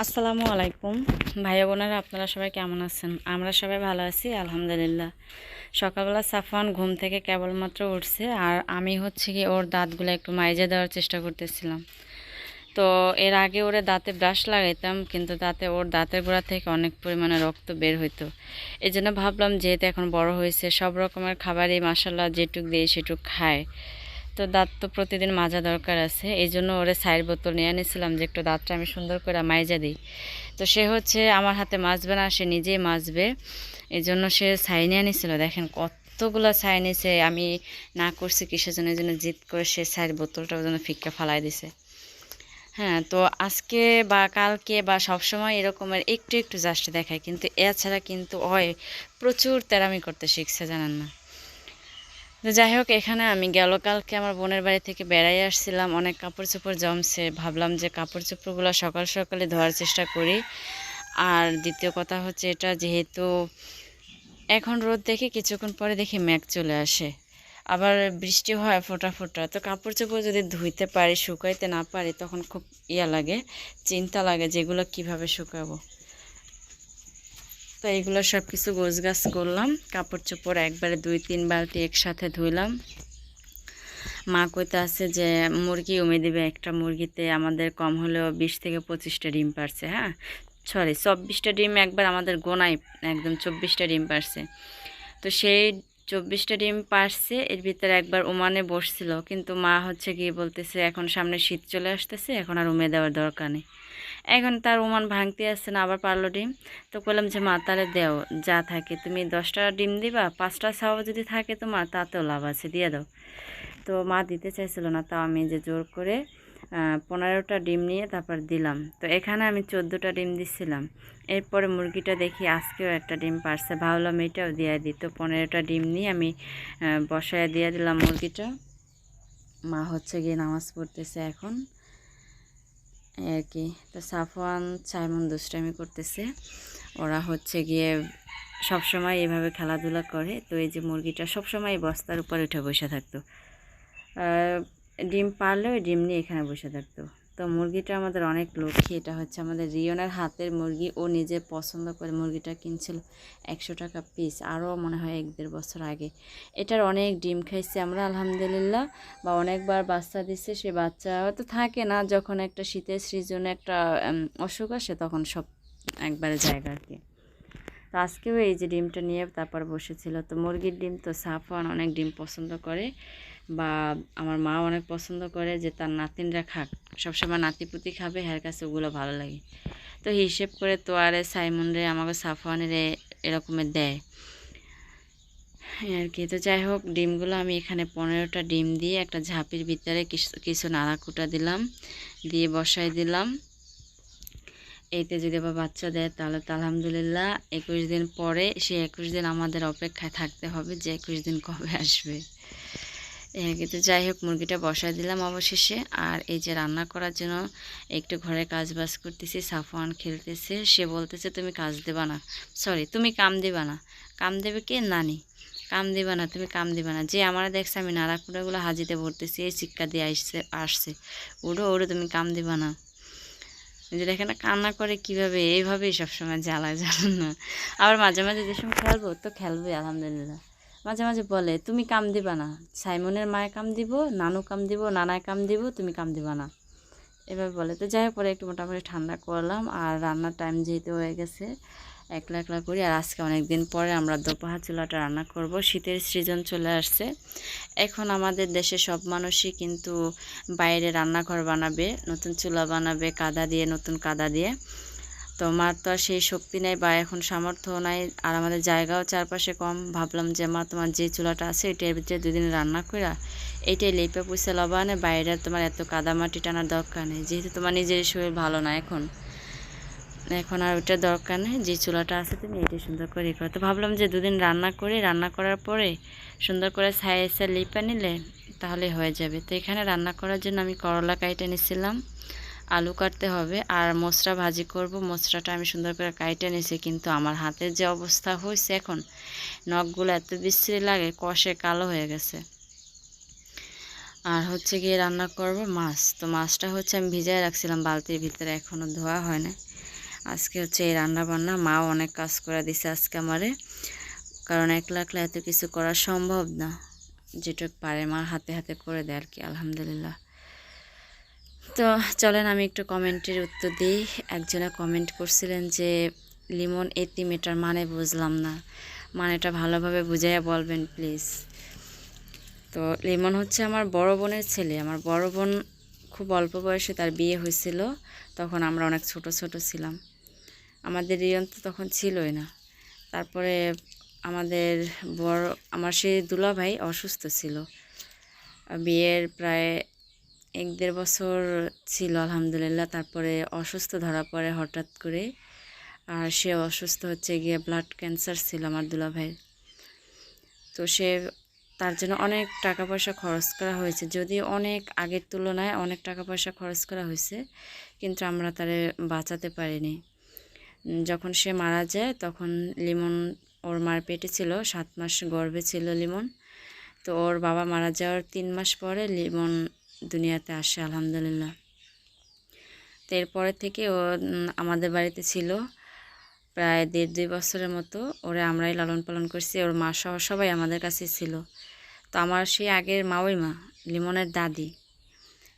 আসসালামু আলাইকুম। ভাই বোনেরা, আপনারা সবাই কেমন আছেন? আমরা সবাই ভালো আছি, আলহামদুলিল্লাহ। সকালবেলা সাফান ঘুম থেকে কেবলমাত্র উঠছে আর আমি হচ্ছে কি ওর দাঁতগুলো একটু মাইজে দেওয়ার চেষ্টা করতেছিলাম। তো এর আগে ওরে দাঁতে ব্রাশ লাগাইতাম, কিন্তু দাঁতে ওর দাঁতের গোড়া থেকে অনেক পরিমাণে রক্ত বের হইতো। এই জন্য ভাবলাম, যেহেতু এখন বড় হয়েছে, সব রকমের খাবারই মাসাল্লাহ যেটুক দিয়ে সেটুক খায়। তো দাঁত তো প্রতিদিন মাজা দরকার আছে। এই জন্য ওরে সাইড বোতল নিয়ে আনিছিলাম যে একটু দাঁতটা আমি সুন্দর করে মাইজা দিই। তো সে হচ্ছে আমার হাতে মাজবে না, সে নিজেই মাজবে। এই জন্য সে ছাই নিয়ে আনিছিল দেখেন কতগুলো ছাই নিয়েছে আমি না করছি কিসের জন্য, এই জন্য জিদ করে সে সাইড বোতলটা ওই জন্য ফিক্কা ফালাই দিছে। হ্যাঁ তো আজকে বা কালকে বা সবসময় এরকমের একটু একটু জাস্ট দেখায়, কিন্তু এছাড়া কিন্তু হয়, প্রচুর তেরামি করতে শিখছে, জানেন না। তো যাই হোক, এখানে আমি গেল, কালকে আমার বোনের বাড়ি থেকে বেড়াই আসছিলাম। অনেক কাপড় চোপড় জমছে। ভাবলাম যে কাপড় চোপড়গুলো সকাল সকালে ধোয়ার চেষ্টা করি। আর দ্বিতীয় কথা হচ্ছে এটা, যেহেতু এখন রোদ দেখে কিছুক্ষণ পরে দেখি মেঘ চলে আসে। আবার বৃষ্টি হয় ফোটা ফোটা। তো কাপড় চোপড় যদি ধুইতে পারি, শুকাইতে না পারি, তখন খুব ইয়া লাগে, চিন্তা লাগে যেগুলো কীভাবে শুকাবো। তো এইগুলো সব কিছু গোছ গাছ করলাম। কাপড় চোপড় একবারে দুই, তিন বালতি একসাথে ধুইলাম। মা কইতে আছে যে, মুরগি উমে দেবে একটা মুরগিতে, আমাদের কম হলেও বিশ থেকে পঁচিশটা ডিম পারছে। হ্যাঁ? সরি চব্বিশটা ডিম একবার আমাদের গোনায় একদম চব্বিশটা ডিম পারছে। তো সেই চব্বিশটা ডিম পারছে, এর ভিতরে একবার ওমানে বসছিল। কিন্তু মা হচ্ছে গিয়ে বলতেছে, এখন সামনে শীত চলে আসতেছে, এখন আর উমে দেওয়ার দরকার নেই। এখন তার ওমান ভাঙতে আসছে না, আবার পারল ডিম। তো বললাম যে, মা, তাহলে দেও, যা থাকে। তুমি দশটা ডিম দিবা, পাঁচটা ছাওয়া যদি থাকে তোমার, তাতেও লাভ আছে, দিয়ে দাও। তো মা দিতে চাইছিল না, তাও আমি যে জোর করে পনেরোটা ডিম নিয়ে তারপর দিলাম। তো এখানে আমি চোদ্দোটা ডিম দিচ্ছিলাম এরপরে মুরগিটা দেখি আজকেও একটা ডিম পারছে। ভাবলাম এটাও দিয়ে দিই। তো পনেরোটা ডিম নিয়ে আমি বসায় দিয়ে দিলাম মুরগিটা। মা হচ্ছে গিয়ে নামাজ পড়তেছে এখন। আর কি। তো সাফওয়ান, সাইমন দুষ্টামি করতেছে। ওরা হচ্ছে গিয়ে সব সময় এভাবে খেলাধুলা করে। তো এই যে মুরগিটা সব সময় বস্তার উপরে উঠে বসে থাকতো। ডিম পারলেও ডিম নিয়ে এখানে বসে থাকতো। তো মুরগিটা আমাদের অনেক লক্ষ্মী, এটা হচ্ছে আমাদের রিয়নের হাতের মুরগি। ও নিজে পছন্দ করে মুরগিটা কিনছিল একশো টাকা পিস, আরও মনে হয় এক দেড় বছর আগে। এটার অনেক ডিম খাইছে আমরা, আলহামদুলিল্লাহ। বা অনেকবার বাচ্চা দিচ্ছে সে বাচ্চা হয়তো থাকে না, যখন একটা শীতের সৃজনে একটা অসুখ আসে তখন সব একবারে জায়গা আর কি। তো আজকেও এই যে ডিমটা নিয়ে তারপর বসেছিল। তো মুরগির ডিম তো সাফওয়ান অনেক ডিম পছন্দ করে। বা আমার মা অনেক পছন্দ করে যে তার নাতিনরা খাক। সবসময় নাতিপুতি খাবে, হ্যার কাছে ওগুলো ভালো লাগে। তো হিসেব করে তো আরে সাইমন রে, আমাকে সাফওয়ানের এরকমের দেয়। আর কি। তো যাই হোক, ডিমগুলো আমি এখানে পনেরোটা ডিম দিয়ে একটা ঝাঁপির ভিতরে কিছু কিছু নাড়াকুটা দিলাম, দিয়ে বসাই দিলাম। এইতে যদি আবার বাচ্চা দেয় তাহলে তো আলহামদুলিল্লাহ, একুশ দিন পরে সে একুশ দিন আমাদের অপেক্ষায় থাকতে হবে যে একুশ দিন কবে আসবে। কিন্তু যাই হোক, মুরগিটা বসায় দিলাম অবশেষে। আর এই যে রান্না করার জন্য একটু ঘরে কাজ বাজ করতেছি, সাফওয়ান খেলতেছে। সে বলতেছে, তুমি কাজ দেবা না। সরি তুমি কাম দেবা না। কাম দেবে কে? নানি। কাম দেবা না, তুমি কাম দেবা না। যে আমার দেখছে, আমি নাড়াকুড়াগুলো হাজিতে ভরতেছি, এই শিক্ষা দিয়ে আসছে আসছে। ওরও ওরও তুমি কাম দেবা না। যে দেখে না, কান্না করে কীভাবে, এইভাবেই সবসময় জ্বালায় জানো না। আবার মাঝে মাঝে যে সময় খেলব, তো খেলবে আলহামদুলিল্লাহ। মাঝে মাঝে বলে, তুমি কাম দিবা না। সাইমনের মায়ে কাম দিব, নানু কাম দিব, নানায় কাম দিব, তুমি কাম দিবা না। এভাবে বলে। তো যাই হোক, পরে একটু মোটামুটি ঠান্ডা করলাম। আর রান্নার টাইম যেহেতু হয়ে গেছে, একলা একলা করি। আর আজকে অনেক দিন পরে আমরা দোপাহা চুলাটা রান্না করব। শীতের সিজন চলে আসছে। এখন আমাদের দেশে সব মানুষই কিন্তু বাইরে রান্নাঘর বানাবে, নতুন চুলা বানাবে, কাদা দিয়ে, নতুন কাদা দিয়ে। তো মার তো আর সেই শক্তি নেই বা এখন সামর্থ্য নাই, আর আমাদের জায়গাও চারপাশে কম। ভাবলাম যে, মা, তোমার যে চুলাটা আছে, এটার ভিতরে দুদিন রান্না করা এইটাই লেপে পুষে লবানে বাইরে তোমার এত কাদামাটি টানার দরকার নেই। যেহেতু তোমার নিজের শরীর ভালো না এখন। এখন আর ওইটা দরকার নেই, যে চুলাটা আছে তুমি এটাই সুন্দর করে করো। তো ভাবলাম যে, দুদিন রান্না করে। রান্না করার পরে সুন্দর করে ছাই এসে লিপে নিলে তাহলে হয়ে যাবে। তো এখানে রান্না করার জন্য আমি করলা কাইটে নিছিলাম। আলু কাটতে হবে আর মশলা ভাজি করব। মশলাটা আমি সুন্দর করে কাইটে নিয়েছি কিন্তু আমার হাতের যে অবস্থা হয়েছে এখন, নখগুলো এত বিশ্রী লাগে, কষে কালো হয়ে গেছে। আর হচ্ছে গিয়ে রান্না করব মাছ। তো মাছটা হচ্ছে আমি ভিজায় রাখছিলাম, বালতির ভিতরে এখনও ধোয়া হয় না আজকে হচ্ছে এই রান্না বান্না মাও অনেক কাজ করে দিছে আজকে আমারে। কারণ একলা একলা এত কিছু করা সম্ভব না, যেটুক পারে মা হাতে হাতে করে দেয় আর কি, আলহামদুলিল্লাহ। তো চলেন আমি একটু কমেন্টের উত্তর দিই। একজনে কমেন্ট করছিলেন যে, লিমন, এতিম, এটার মানে বুঝলাম না। মানেটা ভালোভাবে বুঝাইয়া বলবেন প্লিজ তো লিমন হচ্ছে আমার বড় বোনের ছেলে। আমার বড় বোন খুব অল্প বয়সে তার বিয়ে হয়েছিল। তখন আমরা অনেক ছোট ছোট ছিলাম। আমাদের রিয়ন তো তখন ছিলই না। তারপরে আমাদের বড়, আমার সেই দুলাভাই অসুস্থ ছিল। বিয়ের প্রায় এক দেড় বছর ছিল, আলহামদুলিল্লাহ। তারপরে অসুস্থ ধরা পড়ে হঠাৎ করে। আর সে অসুস্থ হচ্ছে গিয়ে ব্লাড ক্যান্সার ছিল আমার দুলাভাইয়ের। তো সে, তার জন্য অনেক টাকা পয়সা খরচ করা হয়েছে। যদি অনেক আগের তুলনায় অনেক টাকা পয়সা খরচ করা হয়েছে, কিন্তু আমরা তারে বাঁচাতে পারিনি। যখন সে মারা যায়, তখন লিমন ওর মার পেটে ছিল, সাত মাস গর্ভে ছিল লিমন। তো ওর বাবা মারা যাওয়ার তিন মাস পরে লিমন দুনিয়াতে আসে, আলহামদুলিল্লাহ। তো এরপরে থেকে ও আমাদের বাড়িতে ছিল প্রায় দেড় দুই বছরের মতো। ওরে আমরাই লালন পালন করছি, ওর মা সহ সবাই আমাদের কাছে ছিল। তো আমার সেই আগের মাওই মা, লিমনের দাদি।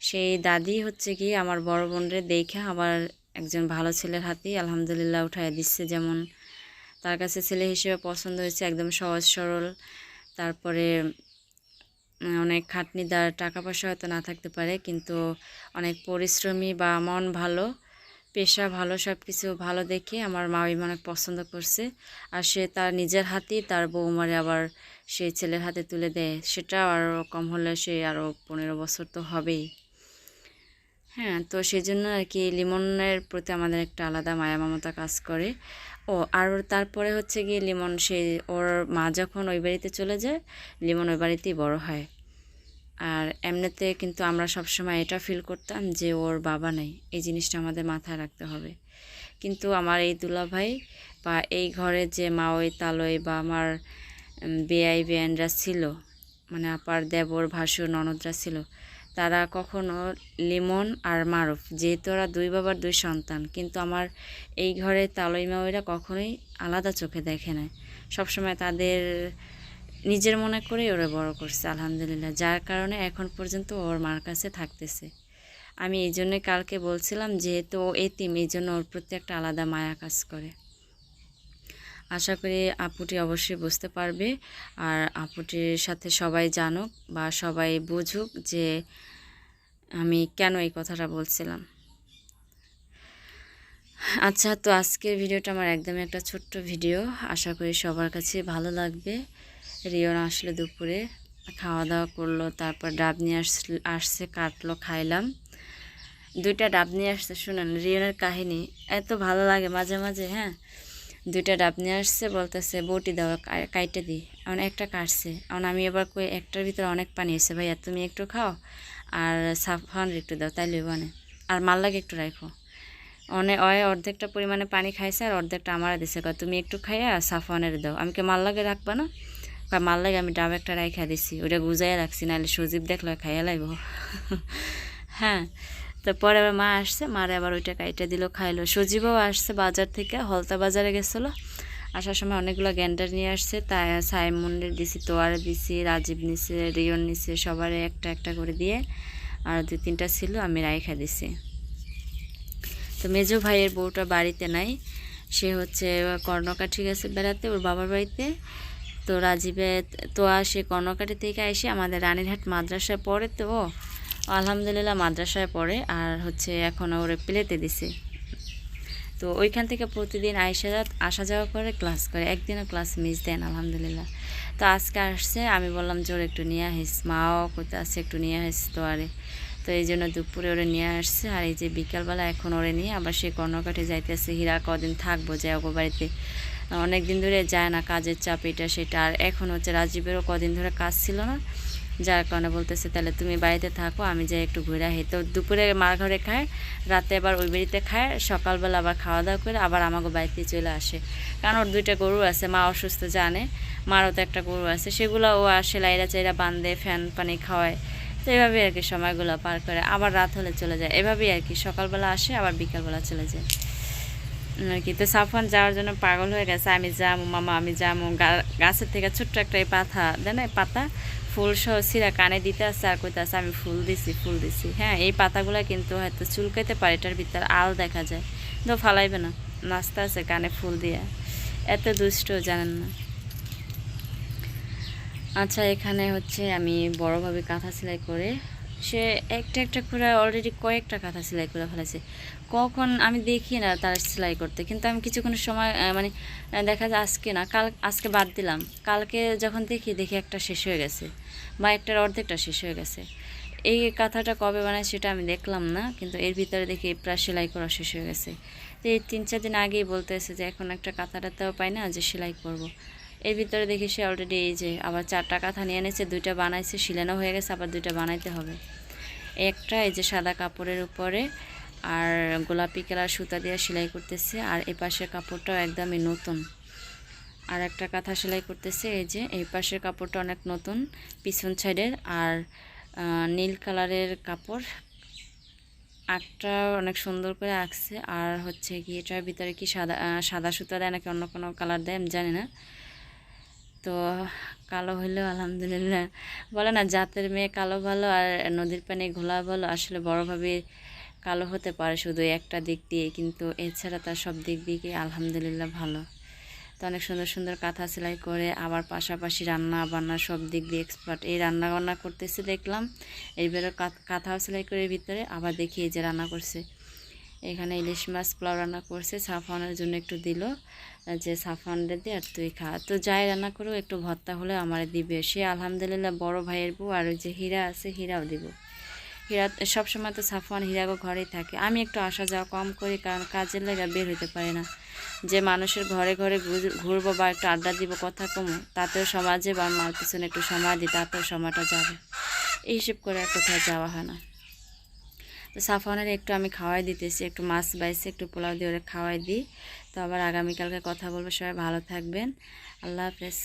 সেই দাদি হচ্ছে কি, আমার বড় বোনরে দেখে আবার একজন ভালো ছেলের হাতেই আলহামদুলিল্লাহ উঠায় দিচ্ছে যেমন। তার কাছে ছেলে হিসেবে পছন্দ হয়েছে, একদম সহজ সরল। তারপরে উম, খাটনি খাটনিদার টাকা পয়সা হয়তো না থাকতে পারে কিন্তু অনেক পরিশ্রমী বা মন ভালো পেশা ভালো সব কিছু ভালো দেখে আমার মামি অনেক পছন্দ করছে। আর সে তার নিজের হাতেই তার বৌমারে আবার সে ছেলের হাতে তুলে দেয়। সেটা আরও কম হলে সে আরও পনেরো বছর তো হবেই। হ্যাঁ তো সেই জন্য আর কি লিমনের প্রতি আমাদের একটা আলাদা মায়া মমতা কাজ করে। ও, আর তারপরে হচ্ছে গিয়ে লিমন, সে ওর মা যখন ওই বাড়িতে চলে যায়, লিমন ওই বাড়িতেই বড় হয়। আর এমনিতে কিন্তু আমরা সবসময় এটা ফিল করতাম যে ওর বাবা নেই, এই জিনিসটা আমাদের মাথায় রাখতে হবে। কিন্তু আমার এই দুলাভাই বা এই ঘরে যে মাওই তালই বা আমার বেআই বেআইনরা ছিল মানে আপার দেবর, ভাসুর, ননদরা ছিল তারা কখনো লিমন আর মারুফ, যেহেতু ওরা দুই বাবার দুই সন্তান, কিন্তু আমার এই ঘরে তালই মাওইরা কখনোই আলাদা চোখে দেখে নাই। সবসময় তাদের নিজের মনে করেই ওরা বড় করছে, আলহামদুলিল্লাহ। যার কারণে এখন পর্যন্ত ওর মার কাছে থাকতেছে। আমি এই জন্যে কালকে বলছিলাম যেহেতু ও এতিম, এই জন্য ওর প্রতি একটা আলাদা মায়া কাজ করে। আশা করি আপুটি অবশ্যই বুঝতে পারবে। আর আপুটির সাথে সবাই জানুক বা সবাই বুঝুক যে আমি কেন এই কথাটা বলছিলাম। আচ্ছা তো আজকের ভিডিওটা আমার একদমই একটা ছোট্ট ভিডিও। আশা করি সবার কাছে ভালো লাগবে। রিওন আসলে দুপুরে খাওয়া দাওয়া করল, তারপর ডাব নিয়ে আসলে, আসছে, কাটলো, খাইলাম। দুইটা ডাব নিয়ে আসছে, শুনেন, রিওনের কাহিনী, এত ভালো লাগে মাঝে মাঝে হ্যাঁ? দুইটা ডাব নিয়ে আসছে, বলতেছে, বটি দাও কাইটে দিই এখন একটা কাটছে। এখন আমি এবার কই, একটার ভিতরে অনেক পানি এসে ভাইয়া, তুমি একটু খাও আর সাফান একটু দাও, তাইলে বানে আর মাল্লাকে একটু রাখো অনেক অয় অর্ধেকটা পরিমাণে পানি খাইছে আর অর্ধেকটা আমার দিছে, কয়, তুমি একটু খাইয়া সাফানের দাও। আমি কে মাল্লাকে রাখবা না? কয় মাল্লাকে আমি ডাব একটা রাইখা দিছি ওটা গুজাইয়া রাখছি নাহলে সজীব দেখলে খাইয়া লাগবো হ্যাঁ। তো পরে আবার মা আসছে, মারে আবার ওইটা কাইটা দিল, খাইলো। সজীবও আসছে বাজার থেকে, হলতা বাজারে গেছিল। আসার সময় অনেকগুলো গ্যান্ডার নিয়ে আসছে, তাই সাইমন্ডের দিছি, তোয়ারে দিছি, রাজীব নিছে, রিয়ন নিছে, সবারে একটা একটা করে দিয়ে আর দুই তিনটা ছিল, আমি রাইখা দিছি। তো মেজো ভাইয়ের বউটা বাড়িতে নাই, সে হচ্ছে কর্ণকাঠি গেছে বেড়াতে, ওর বাবার বাড়িতে। তো রাজীবে তো আর সে কর্ণকাঠি থেকে এসে আমাদের রানীরহাট মাদ্রাসায় পড়ে তো আলহামদুলিল্লাহ মাদ্রাসায় পড়ে আর হচ্ছে এখন ওরে প্লেতে দিছে। তো ওইখান থেকে প্রতিদিন আইসা আসা যাওয়া করে, ক্লাস করে। একদিনও ক্লাস মিস দেন আলহামদুলিল্লাহ। তো আজকে আসছে, আমি বললাম যে ওর একটু নিয়ে আসিস মাও করতে আসছে একটু নিয়ে আসিস তো আরে। তো এই জন্য দুপুরে ওরে নিয়ে আসছে আর এই যে বিকালবেলা এখন ওরে নিয়ে আবার সে কর্ণকাঠে যাইতেছে, হীরা কদিন থাকব যায় ওগো বাড়িতে। অনেক দিন ধরে যায় না, কাজের চাপ এটা সেটা। আর এখন হচ্ছে রাজীবেরও কদিন ধরে কাজ ছিল না। যার কারণে বলতেছে, তাহলে তুমি বাড়িতে থাকো, আমি যাই একটু ঘুরে আহি তো দুপুরে মার ঘরে খায়, রাতে আবার ওই বাড়িতে খায়, সকালবেলা আবার খাওয়া দাওয়া করে আবার আমাকে বাড়িতে চলে আসে। কারণ ওর দুইটা গরু আছে, মা অসুস্থ জানে, মারও তো একটা গরু আছে, সেগুলো ও আসে লাইরা চাইরা বান্ধে, ফ্যান পানি খাওয়ায়। তো এভাবেই আর কি সময়গুলো পার করে, আবার রাত হলে চলে যায়। এভাবেই আর কি সকালবেলা আসে, আবার বিকালবেলা চলে যায়। আর কি। তো সাফান যাওয়ার জন্য পাগল হয়ে গেছে, আমি যাব মামা, আমি গা- গাছের থেকে ছোট্ট একটা পাতা দেন পাতা ফুল সহ সিরা কানে দিতে আসছে আর কইতে আসছে আমি ফুল দিছি ফুল দিছি। হ্যাঁ এই পাতাগুলা কিন্তু হয়তো চুলকাইতে পারে, এটার ভিতর আল দেখা যায়। তো ফালাইবে না নাচতে আছে কানে ফুল দিয়া। এত দুষ্ট, জানেন না। আচ্ছা এখানে হচ্ছে আমি বড়োভাবে কাঁথা সেলাই করে সে একটা একটা করে অলরেডি কয়েকটা কাঁথা সেলাই করে ফেলেছে। কখন আমি দেখি না তার সেলাই করতে, কিন্তু আমি কিছুক্ষণ সময় মানে দেখা যায় আজকে না, কাল, আজকে বাদ দিলাম। কালকে যখন দেখি দেখি একটা শেষ হয়ে গেছে। বা একটার অর্ধেকটা শেষ হয়ে গেছে। এই কাঁথাটা কবে বানায় সেটা আমি দেখলাম না, কিন্তু এর ভিতরে দেখি প্রায় সেলাই করা শেষ হয়ে গেছে। তো এই তিন, চার দিন আগেই বলতেছে যে, এখন একটা কাঁথাটাতেও পাই না যে সেলাই করব। এর ভিতরে দেখি সে অলরেডি এই যে আবার চারটা কাঁথা নিয়ে এনেছে, দুইটা বানাইছে, শিলানো হয়ে গেছে, আবার দুইটা বানাইতে হবে। একটা এই যে সাদা কাপড়ের উপরে আর গোলাপি কালার সুতা দিয়ে সেলাই করতেছে আর এই পাশের কাপড়টাও একদমই নতুন। আর একটা কাঁথা সেলাই করতেছে, এই যে এই পাশের কাপড়টা অনেক নতুন, পিছন সাইডের আর নীল কালারের কাপড়। আঁকটা অনেক সুন্দর করে আঁকছে, আর হচ্ছে কি এটার ভিতরে কি সাদা সাদা সুতা দেয় নাকি অন্য কোনো কালার দেয় আমি জানি না। তো কালো হইলেও আলহামদুলিল্লাহ। বলে না, জাতের মেয়ে কালো ভালো আর নদীর পানি ঘোলা ভালো, আসলে বড়োভাবে কালো হতে পারে শুধু একটা দিক দিয়ে, কিন্তু এছাড়া তার সব দিক দিয়ে আলহামদুলিল্লাহ ভালো। তো অনেক সুন্দর সুন্দর কাঁথা সেলাই করে, আবার পাশাপাশি রান্না বান্না সব দিক দিয়ে এক্সপার্ট এই রান্না বান্না করতেছে, দেখলাম এইবারে কাঁথ- কাঁথাও সেলাই করে ভিতরে, আবার দেখি এই যে রান্না করছে। এখানে ইলিশ মাছ পোলাও রান্না করছে। সাফানের জন্য একটু দিল যে সাফান দে আর তুই খা। তো যাই রান্না করো একটু ভর্তা হলে আমার দিবে। সে আলহামদুলিল্লাহ বড় ভাইয়ের বউ আর যে হীরা আছে, হীরাও দিব। হীরা, সবসময় তো সাফান হীরাগো ঘরেই থাকে। আমি একটু আসা যাওয়া কম করি, কারণ কাজের লেগে বের হইতে পারি না। যে মানুষের ঘরে ঘরে ঘুর- ঘুরবো বা একটু আড্ডা দিব, কথা কমো, তাতেও সমাজে বা মার পিছনে একটু সময় দিই, তাতেও সময়টা যাবে। এই হিসেব করে আর কোথাও যাওয়া হয় না। তো সাফানের একটু আমি খাওয়াই দিতেছি, একটু মাছ বাইছে, একটু পোলাও দিয়ে ওরা খাওয়াই দিই। তো আবার আগামীকালকে কথা বলব, সবাই ভালো থাকবেন। আল্লাহ হাফেজ।